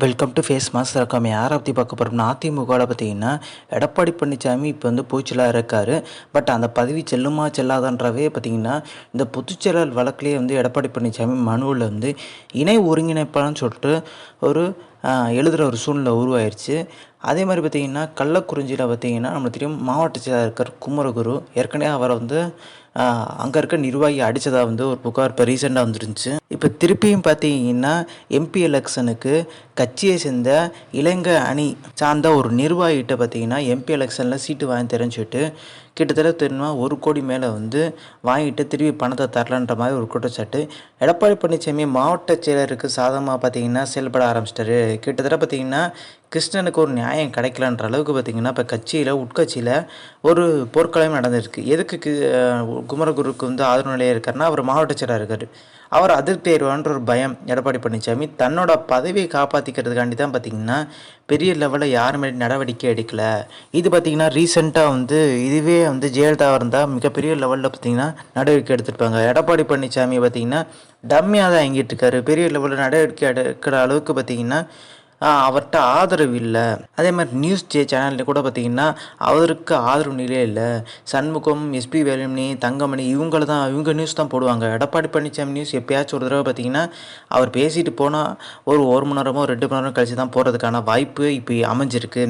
Welcome to face mass ரகம் யாரை பற்றி பார்க்க போகிறோம்னா அதிமுகவில் பார்த்தீங்கன்னா எடப்பாடி பழனிசாமி இப்போ வந்து பூச்சலாக இருக்கார் பட் அந்த பதவி செல்லுமா செல்லாதான்றவே பார்த்தீங்கன்னா இந்த பொதுச்செயலாளர் வழக்கிலே வந்து எடப்பாடி பழனிசாமி மனுவில் வந்து இணை ஒருங்கிணைப்பாளன்னு சொல்லிட்டு ஒரு எழுதுகிற ஒரு சூழ்நிலை உருவாயிருச்சு. அதே மாதிரி பார்த்திங்கன்னா கள்ளக்குறிஞ்சியில் பார்த்திங்கன்னா நம்மளுக்கு தெரியும் மாவட்ட செயலாளர் இருக்கிற குமரகுரு ஏற்கனவே அவரை வந்து அங்கே இருக்க நிர்வாகி அடித்ததாக வந்து ஒரு புகார் இப்போ ரீசெண்டாக வந்துருந்துச்சு. இப்போ திருப்பியும் பார்த்தீங்கன்னா எம்பி எலெக்ஷனுக்கு கட்சியை சேர்ந்த இலங்கை அணி சார்ந்த ஒரு நிர்வாகிகிட்ட பார்த்தீங்கன்னா எம்பி எலெக்ஷனில் சீட்டு வாங்கி தெரிஞ்சுட்டு சொல்லிட்டு கிட்டத்தட்ட தெரியுமா ஒரு கோடி மேலே வந்து வாங்கிட்டு திருப்பி பணத்தை தரலன்ற மாதிரி ஒரு குற்றச்சாட்டு. எடப்பாடி பழனிசாமி மாவட்ட செயலருக்கு சாதகமாக பார்த்தீங்கன்னா செயல்பட ஆரம்பிச்சிட்டாரு. கிட்டத்தட்ட பார்த்தீங்கன்னா கிருஷ்ணனுக்கு ஒரு நியாயம் கிடைக்கலன்ற அளவுக்கு பார்த்திங்கன்னா இப்போ கட்சியில் உட்கட்சியில் ஒரு போர்க்களம் நடந்திருக்கு. எதுக்கு குமரகுருக்கு வந்து ஆதரவு நிலையாக இருக்காருன்னா அவர் மாவட்ட செயலாக இருக்கார். அவர் அதிருப்தி ஆயிடுவான்ற ஒரு பயம் எடப்பாடி பழனிசாமி தன்னோட பதவியை காப்பாற்றிக்கிறதுக்காண்டி தான் பார்த்திங்கன்னா பெரிய லெவலில் யாருமே நடவடிக்கை எடுக்கலை. இது பார்த்திங்கன்னா ரீசெண்டாக வந்து இதுவே வந்து ஜெயலலிதா இருந்தால் மிகப்பெரிய லெவலில் பார்த்திங்கன்னா நடவடிக்கை எடுத்துருப்பாங்க. எடப்பாடி பழனிசாமி பார்த்திங்கன்னா டம்மியாக தான் இயங்கிட்டு இருக்காரு. பெரிய லெவலில் நடவடிக்கை எடுக்கிற அளவுக்கு பார்த்திங்கன்னா அவர்கிட்ட ஆதரவு இல்லை. அதே மாதிரி நியூஸ் ஜே சேனலில் கூட பார்த்திங்கன்னா அவருக்கு ஆதரவு நிலையே இல்லை. சண்முகம் எஸ்பி வேலுமணி தங்கமணி இவங்கள தான் இவங்க நியூஸ் தான் போடுவாங்க. எடப்பாடி பழனிசாமி நியூஸ் எப்பயாச்சும் ஒரு தடவை பார்த்திங்கன்னா அவர் பேசிட்டு போனால் ஒரு ஒரு மணி நேரமோ ரெண்டு மணி நேரம் கழிச்சு தான் போகிறதுக்கான வாய்ப்பு இப்போ அமைஞ்சிருக்கு.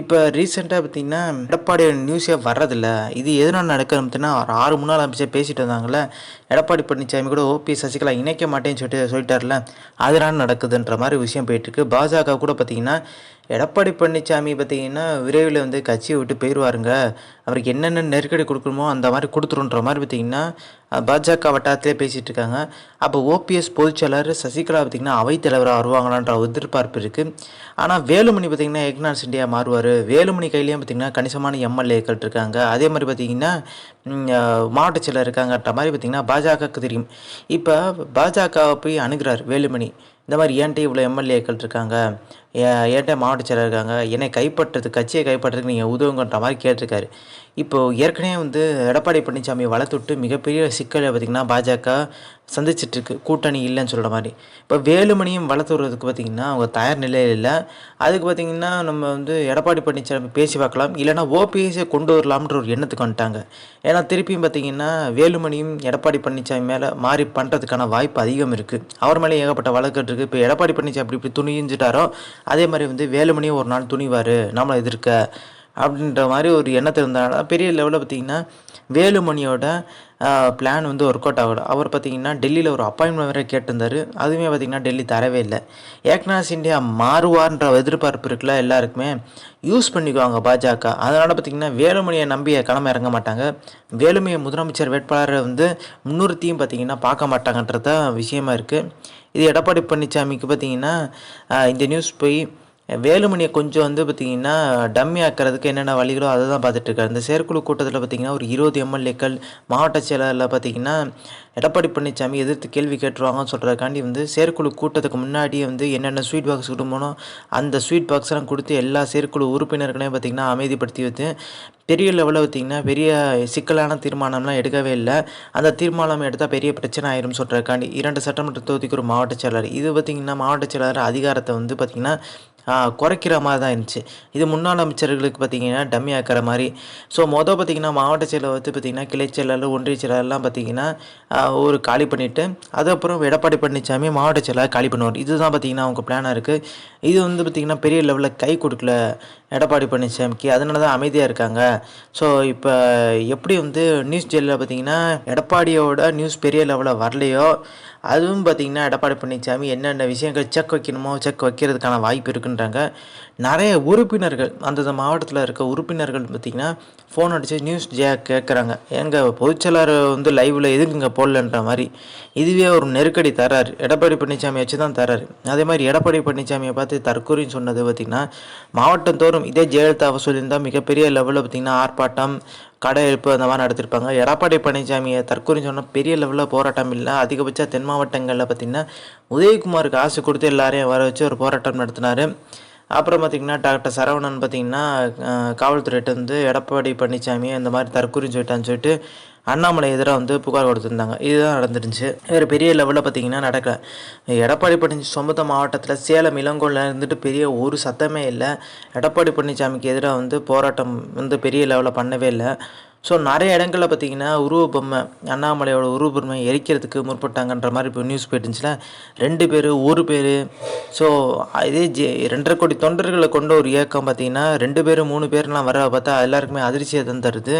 இப்போ ரீசெண்டாக பார்த்திங்கன்னா எடப்பாடி நியூஸே வர்றதில்ல. இது எதனால் நடக்கிறதுனா ஒரு ஆறு மணி நாள் அமைச்சா பேசிட்டு வந்தாங்களே எடப்பாடி பழனிசாமி கூட ஓபி சசிகலா இணைக்க மாட்டேன்னு சொல்லிட்டு சொல்லிட்டார்ல அதனால் நடக்குதுன்ற மாதிரி விஷயம் போயிட்டுருக்கு பாஜக கூட பார்த்திங்கன்னா எடப்பாடி பழனிசாமி பார்த்திங்கன்னா விரைவில் வந்து கட்சியை விட்டு போயிடுவாருங்க அவருக்கு என்னென்ன நெருக்கடி கொடுக்கணுமோ அந்த மாதிரி கொடுத்துருன்ற மாதிரி பார்த்திங்கன்னா பாஜக வட்டாரத்திலே பேசிகிட்டு இருக்காங்க. அப்போ ஓபிஎஸ் பொதுச்செயலர் சசிகலா பார்த்திங்கன்னா அவைத்தலைவராக வருவாங்களான்ற எதிர்பார்ப்பு இருக்குது ஆனால் வேலுமணி பார்த்திங்கன்னா எக்னாஸ் இண்டியா மாறுவார். வேலுமணி கையிலையும் பார்த்திங்கன்னா கணிசமான எம்எல்ஏக்கள் இருக்காங்க. அதே மாதிரி பார்த்திங்கன்னா மாவட்ட செயலர் இருக்காங்கன்ற மாதிரி பார்த்திங்கன்னா பாஜகவுக்கு தெரியும். இப்போ பாஜகவை போய் அணுகிறார் வேலுமணி. இந்த மாதிரி ஏன்ட்டு இவ்வளோ எம்எல்ஏக்கள் இருக்காங்க? ஏட்ட மாவட்ட செயலர் இருக்காங்க. என்னை கைப்பற்றது கட்சியை கைப்பற்றுறதுக்கு நீங்கள் உதவுங்கன்ற மாதிரி கேட்டிருக்காரு. இப்போது ஏற்கனவே வந்து எடப்பாடி பழனிசாமி வளர்த்துட்டு மிகப்பெரிய சிக்கலை பார்த்திங்கன்னா பாஜக சந்திச்சிட்ருக்கு. கூட்டணி இல்லைன்னு சொல்கிற மாதிரி. இப்போ வேலுமணியும் வளர்த்துறதுக்கு பார்த்திங்கன்னா அவங்க தயார் நிலையில் இல்லை. அதுக்கு பார்த்திங்கன்னா நம்ம வந்து எடப்பாடி பழனிசாமி பேசி பார்க்கலாம். இல்லைனா ஓபிஎஸை கொண்டு வரலாம்ன்ற ஒரு எண்ணத்துக்கு வந்துட்டாங்க. ஏன்னா திருப்பியும் பார்த்திங்கன்னா வேலுமணியும் எடப்பாடி பழனிசாமி மேலே மாறி பண்ணுறதுக்கான வாய்ப்பு அதிகம் இருக்குது அவர் மேலே ஏகப்பட்ட வழக்கு இருக்குது இப்போ எடப்பாடி பழனிசாமி அப்படி இப்படி துணிஞ்சிட்டாரோ அதே மாதிரி வந்து வேலுமணியும் ஒரு நாள் துணிவார் நம்மளை எதிர்க்க அப்படின்ற மாதிரி ஒரு எண்ணத்தில் இருந்தனால பெரிய லெவலில் பார்த்திங்கன்னா வேலுமணியோட பிளான் வந்து ஒர்க் அவுட் ஆகல. அவர் பார்த்திங்கன்னா டெல்லியில் ஒரு அப்பாயின்மெண்ட் வேறு கேட்டிருந்தார். அதுவுமே பார்த்திங்கன்னா டெல்லி தரவே இல்லை. ஏக்னாஸ் இந்தியா மாறுவார்ன்ற எதிர்பார்ப்பு இருக்குல்ல எல்லாருக்குமே யூஸ் பண்ணிக்குவாங்க பாஜக. அதனால் பார்த்திங்கன்னா வேலுமணியை நம்பி கிளம்ப இறங்க மாட்டாங்க. வேலுமணியை முதலமைச்சர் வேட்பாளரை வந்து முன்னிறுத்தியும் பார்த்திங்கன்னா பார்க்க மாட்டாங்கன்றது தான் விஷயமா இருக்குது இது எடப்பாடி பழனிசாமிக்கு பார்த்திங்கன்னா இந்த நியூஸ் போய் வேலுமணியை கொஞ்சம் வந்து பார்த்திங்கன்னா டம்மி ஆக்கிறதுக்கு என்னென்ன வழிகளோ அதை தான் பார்த்துட்ருக்காரு இந்த செயற்குழு கூட்டத்தில் பார்த்திங்கன்னா ஒரு இருபது எம்எல்ஏக்கள் மாவட்ட செயலாளரில் பார்த்திங்கன்னா எடப்பாடி பழனிசாமி எதிர்த்து கேள்வி கேட்டுருவாங்கன்னு சொல்கிறதுக்காண்டி வந்து செயற்குழு கூட்டத்துக்கு முன்னாடியே வந்து என்னென்ன ஸ்வீட் பாக்ஸ் கொடுமோனோ அந்த ஸ்வீட் பாக்ஸ்லாம் கொடுத்து எல்லா செயற்குழு உறுப்பினர்களையும் பார்த்திங்கன்னா அமைதிப்படுத்தி வச்சு பெரிய லெவலில் பார்த்திங்கன்னா பெரிய சிக்கலான தீர்மானம்லாம் எடுக்கவே இல்லை. அந்த தீர்மானம் எடுத்தால் பெரிய பிரச்சனை ஆயிரும் சொல்கிறதுக்காண்டி இரண்டு சட்டமன்ற தொகுதிக்கு ஒரு மாவட்ட செயலாளர். இது பார்த்திங்கன்னா மாவட்ட செயலாளர் அதிகாரத்தை வந்து பார்த்திங்கன்னா குறைக்கிற மாதிரி தான் இருந்துச்சு. இது முன்னாள் அமைச்சர்களுக்கு பார்த்திங்கன்னா டம்மி ஆக்கிற மாதிரி. ஸோ மொதல் பார்த்திங்கன்னா மாவட்ட செயலர் வந்து பார்த்திங்கன்னா கிளை செயலாளர் ஒன்றிய செயலாளர்லாம் பார்த்திங்கன்னா ஒரு காலி பண்ணிவிட்டு அதுக்கப்புறம் எடப்பாடி பழனிசாமி மாவட்ட செயலாளர் காலி பண்ணுவார். இதுதான் பார்த்திங்கன்னா அவங்க பிளானாக இருக்குது இது வந்து பார்த்திங்கன்னா பெரிய லெவலில் கை கொடுக்கல எடப்பாடி பழனிசாமிக்கு அதனால தான் அமைதியாக இருக்காங்க. ஸோ இப்போ எப்படி வந்து நியூஸ் ஜெயிலில் பார்த்திங்கன்னா எடப்பாடியோட நியூஸ் பெரிய லெவலில் வரலையோ அதுவும் பார்த்திங்கன்னா எடப்பாடி பழனிசாமி என்னென்ன விஷயங்கள் செக் வைக்கணுமோ செக் வைக்கிறதுக்கான வாய்ப்பு இருக்குன்னு பண்ணுறாங்க நிறைய உறுப்பினர்கள் அந்தந்த மாவட்டத்தில் இருக்க உறுப்பினர்கள் பார்த்திங்கன்னா ஃபோன் அடித்து நியூஸ் ஜே கேட்குறாங்க எங்கள் பொதுச்செயலர் வந்து லைவில் எதுக்குங்க போடலன்ற மாதிரி. இதுவே ஒரு நெருக்கடி தராரு எடப்பாடி பழனிசாமி வச்சு தான் தராரு அதே மாதிரி எடப்பாடி பழனிசாமியை பார்த்து தற்கொலைன்னு சொன்னது பார்த்திங்கன்னா மாவட்டம் தோறும் இதே ஜெயலலிதாவை சொல்லியிருந்தால் மிகப்பெரிய லெவலில் பார்த்திங்கன்னா ஆர்ப்பாட்டம் கடை எழுப்பு அந்த மாதிரி நடத்திருப்பாங்க. எடப்பாடி பழனிசாமியை தற்கொலை சொன்னால் பெரிய லெவலில் போராட்டம் இல்லை. அதிகபட்ச தென் மாவட்டங்களில் பார்த்திங்கன்னா உதயகுமாருக்கு ஆசை கொடுத்து எல்லாரையும் வர வச்சு ஒரு போராட்டம் நடத்தினார். அப்புறம் பார்த்திங்கன்னா டாக்டர் சரவணன் பார்த்திங்கன்னா காவல்துறையிட்ட வந்து எடப்பாடி பழனிசாமி இந்த மாதிரி தற்கொலை சொல்லிட்டான்னு சொல்லிட்டு அண்ணாமலை எதிராக வந்து புகார் கொடுத்துருந்தாங்க. இதுதான் நடந்துருந்துச்சு. வேறு பெரிய லெவலில் பார்த்தீங்கன்னா நடக்கல. எடப்பாடி பழனிசாமி சொந்த மாவட்டத்தில் சேலம் இளங்கோலில் இருந்துட்டு பெரிய ஒரு சத்தமே இல்லை. எடப்பாடி பழனிசாமிக்கு எதிராக வந்து போராட்டம் வந்து பெரிய லெவலில் பண்ணவே இல்லை. ஸோ நிறைய இடங்களில் பார்த்தீங்கன்னா உருவ பொம்மை அண்ணாமலையோட உருவ பொம்மை எரிக்கிறதுக்கு முற்பட்டாங்கன்ற மாதிரி இப்போ நியூஸ் போயிட்டுருந்துச்சுல. ரெண்டு பேர் ஒரு பேர். ஸோ இதே ஜே ரெண்டரை கோடி தொண்டர்களை கொண்ட ஒரு இயக்கம் பார்த்திங்கன்னா ரெண்டு பேர் மூணு பேர்லாம் வர பார்த்தா எல்லாருக்குமே அதிர்ச்சியை தான் தருது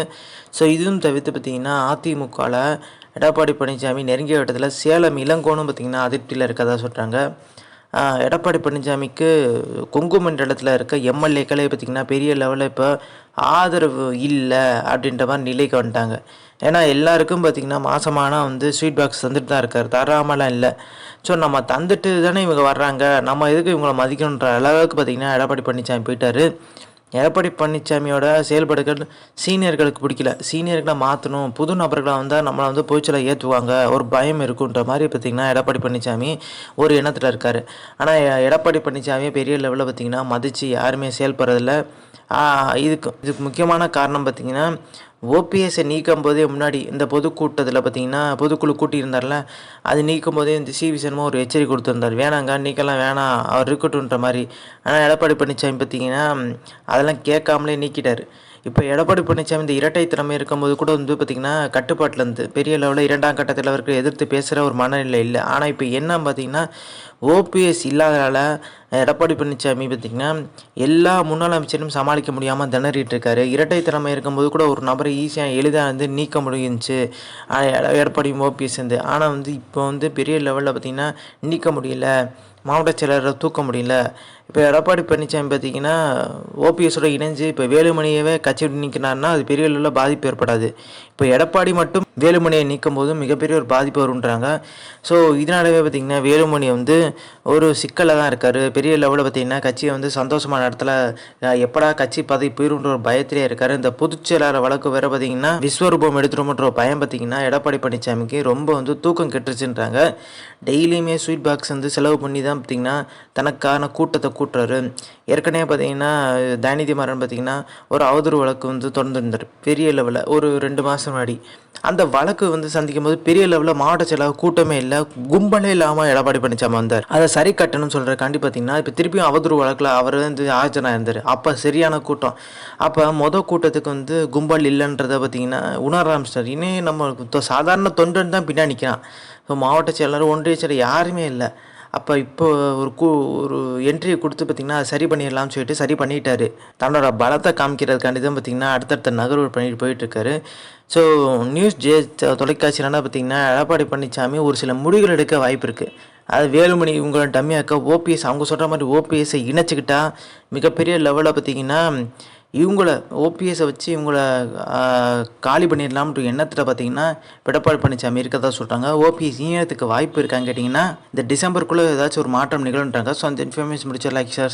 ஸோ இதுவும் தவிர்த்து பார்த்தீங்கன்னா அதிமுகவில் எடப்பாடி பழனிசாமி நெருங்கிய வட்டத்தில் சேலம் இளங்கோனும் பார்த்திங்கன்னா அதிருப்தியில் இருக்கதா சொல்கிறாங்க எடப்பாடி பழனிசாமிக்கு கொங்கு மண்டலத்தில் இருக்க எம்எல்ஏக்களே பார்த்திங்கன்னா பெரிய லெவலில் இப்போ ஆதரவு இல்லை அப்படின்ற மாதிரி நிலைக்கு வந்துட்டாங்க ஏன்னா எல்லாருக்கும் பார்த்திங்கன்னா மாதமானால் வந்து ஸ்வீட் பாக்ஸ் தந்துட்டு தான் இருக்கார். தராமலாம் இல்லை. ஸோ நம்ம தந்துட்டு தானே இவங்க வர்றாங்க. நம்ம எதுக்கு இவங்களை மதிக்கணுன்ற அளவுக்கு பார்த்திங்கன்னா எடப்பாடி பழனிசாமி போயிட்டார். எடப்பாடி பழனிசாமியோட செயல்பாடுகள் சீனியர்களுக்கு பிடிக்கல. சீனியர்களை மாற்றணும் புது நபர்களாக வந்தால் நம்மளை வந்து போய்ச்சலை ஏற்றுவாங்க ஒரு பயம் இருக்குன்ற மாதிரி பார்த்திங்கன்னா எடப்பாடி பழனிசாமி ஒரு எண்ணத்தில் இருக்கார். ஆனால் எடப்பாடி பழனிசாமியை பெரிய லெவலில் பார்த்திங்கன்னா மதித்து யாருமே செயல்படுறதில்ல. இதுக்கு இதுக்கு முக்கியமான காரணம் பார்த்திங்கன்னா ஓபிஎஸ்ஸை நீக்கும் போதே முன்னாடி இந்த பொதுக்கூட்டத்தில் பார்த்தீங்கன்னா பொதுக்குழு கூட்டியிருந்தார்ல அது நீக்கும் போதே இந்த சி விசனமாக ஒரு எச்சரிக்கை கொடுத்துருந்தார். வேணாங்க நீக்கெல்லாம் வேணாம் அவர் இருக்கட்டும்ன்ற மாதிரி. ஆனால் எடப்பாடி பழனிசாமி பார்த்தீங்கன்னா அதெல்லாம் கேட்காமலே நீக்கிட்டார். இப்போ எடப்பாடி பழனிசாமி இந்த இரட்டை திறமை இருக்கும்போது கூட வந்து பார்த்திங்கன்னா கட்டுப்பாட்டில் இருந்து பெரிய லெவலில் இரண்டாம் கட்டத்தில் அவருக்கு எதிர்த்து பேசுகிற ஒரு மனநிலை இல்லை. ஆனால் இப்போ என்ன பார்த்திங்கன்னா ஓபிஎஸ் இல்லாதனால எடப்பாடி பழனிசாமி பார்த்திங்கன்னா எல்லா முன்னாள் அமைச்சரும் சமாளிக்க முடியாமல் திணறிட்டு இருக்காரு. இரட்டை திறமை இருக்கும்போது கூட ஒரு நபரை ஈஸியாக எளிதாக வந்து நீக்க முடிஞ்சிச்சு. எடப்பாடி ஓபிஎஸ் வந்து ஆனால் வந்து இப்போ வந்து பெரிய லெவலில் பார்த்திங்கன்னா நீக்க முடியல. மாவட்ட செயலரை தூக்க முடியல. இப்போ எடப்பாடி பழனிசாமி பார்த்தீங்கன்னா ஓபிஎஸோட இணைஞ்சு இப்போ வேலுமணியவே கட்சி நிற்கிறாருன்னா அது பெரிய அளவில் பாதிப்பு ஏற்படாது. இப்போ எடப்பாடி மட்டும் வேலுமணியை நீக்கும் போது மிகப்பெரிய ஒரு பாதிப்பு வருன்றாங்க ஸோ இதனாலவே பார்த்திங்கன்னா வேலுமணி வந்து ஒரு சிக்கலில் தான் இருக்கார். பெரிய லெவலில் பார்த்திங்கன்னா கட்சியை வந்து சந்தோஷமான இடத்துல எப்படா கட்சி பதவி போயிருன்ற ஒரு பயத்திலே இருக்கார். இந்த பொதுச்செயலாளர் வழக்கு வேறு பார்த்திங்கன்னா விஸ்வரூபம் எடுத்துருமன்ற ஒரு பயம் பார்த்திங்கன்னா எடப்பாடி பழனிசாமிக்கு ரொம்ப வந்து தூக்கம் கெட்டுருச்சுன்றாங்க. டெய்லியுமே ஸ்வீட் பாக்ஸ் வந்து செலவு பண்ணி தான் பார்த்திங்கன்னா தனக்கான கூட்டத்தை கூட்டுறாரு. ஏற்கனவே பார்த்திங்கன்னா தயநிதி மாறன் பார்த்திங்கன்னா ஒரு அவதூறு வழக்கு வந்து தொடர்ந்துருந்தார். பெரிய லெவலில் ஒரு ரெண்டு மாதம் முன்னாடி. அந்த வழக்கு வந்து சந்திக்கும் போது பெரிய லெவலில் மாவட்ட செலவு கூட்டமே இல்லை கும்பலே இல்லாமல் எடப்பாடி பழனிசாமி வந்தார். அதை சரி கட்டணும்னு சொல்கிறக்காண்டி பார்த்தீங்கன்னா இப்போ திருப்பியும் அவதூறு வழக்கில் அவர் வந்து ஆஜராக இருந்தார். அப்போ சரியான கூட்டம். அப்போ மொதல் கூட்டத்துக்கு வந்து கும்பல் இல்லைன்றதை பார்த்தீங்கன்னா உணர ஆரம்பிச்சிட்டார். இன்னும் நம்ம சாதாரண தொண்டன் தான் பின்னாடி நிற்கிறான் இப்போ மாவட்ட செயலாளர் ஒன்றிய செயலர் யாருமே இல்லை. அப்போ இப்போ ஒரு கூ ஒரு என்ட்ரியை கொடுத்து பார்த்திங்கன்னா சரி பண்ணிடலாம்னு சொல்லிட்டு சரி பண்ணிட்டாரு. தன்னோட பலத்தை காமிக்கிறதுக்காண்டி தான் பார்த்திங்கன்னா அடுத்தடுத்த நகர்வு பண்ணிட்டு போயிட்டுருக்காரு. ஸோ நியூஸ் ஜே தொலைக்காட்சியிலனா பார்த்திங்கன்னா எடப்பாடி பழனிசாமி ஒரு சில முடிவுகள் எடுக்க வாய்ப்பு இருக்குது அது வேலுமணி இவங்களோட டம்மியாக்க ஓபிஎஸ் அவங்க சொல்கிற மாதிரி ஓபிஎஸ்ஸை இணைச்சிக்கிட்டால் மிகப்பெரிய லெவலில் பார்த்திங்கன்னா இவங்கள ஓபிஎஸை வச்சு இவங்கள காலி பண்ணிடலாம்ன்ற எண்ணத்தில் பார்த்தீங்கன்னா எடப்பாடி பழனிசாமி இருக்கதா சொல்கிறாங்க ஓபிஎஸ் ஈனத்துக்கு வாய்ப்பு இருக்கான்னு கேட்டிங்கன்னா இந்த டிசம்பருக்குள்ளே ஏதாச்சும் ஒரு மாற்றம் நிகழ்ன்றாங்க ஸோ அந்த இன்ஃபர்மேஷன் முடிச்ச லைக் சார்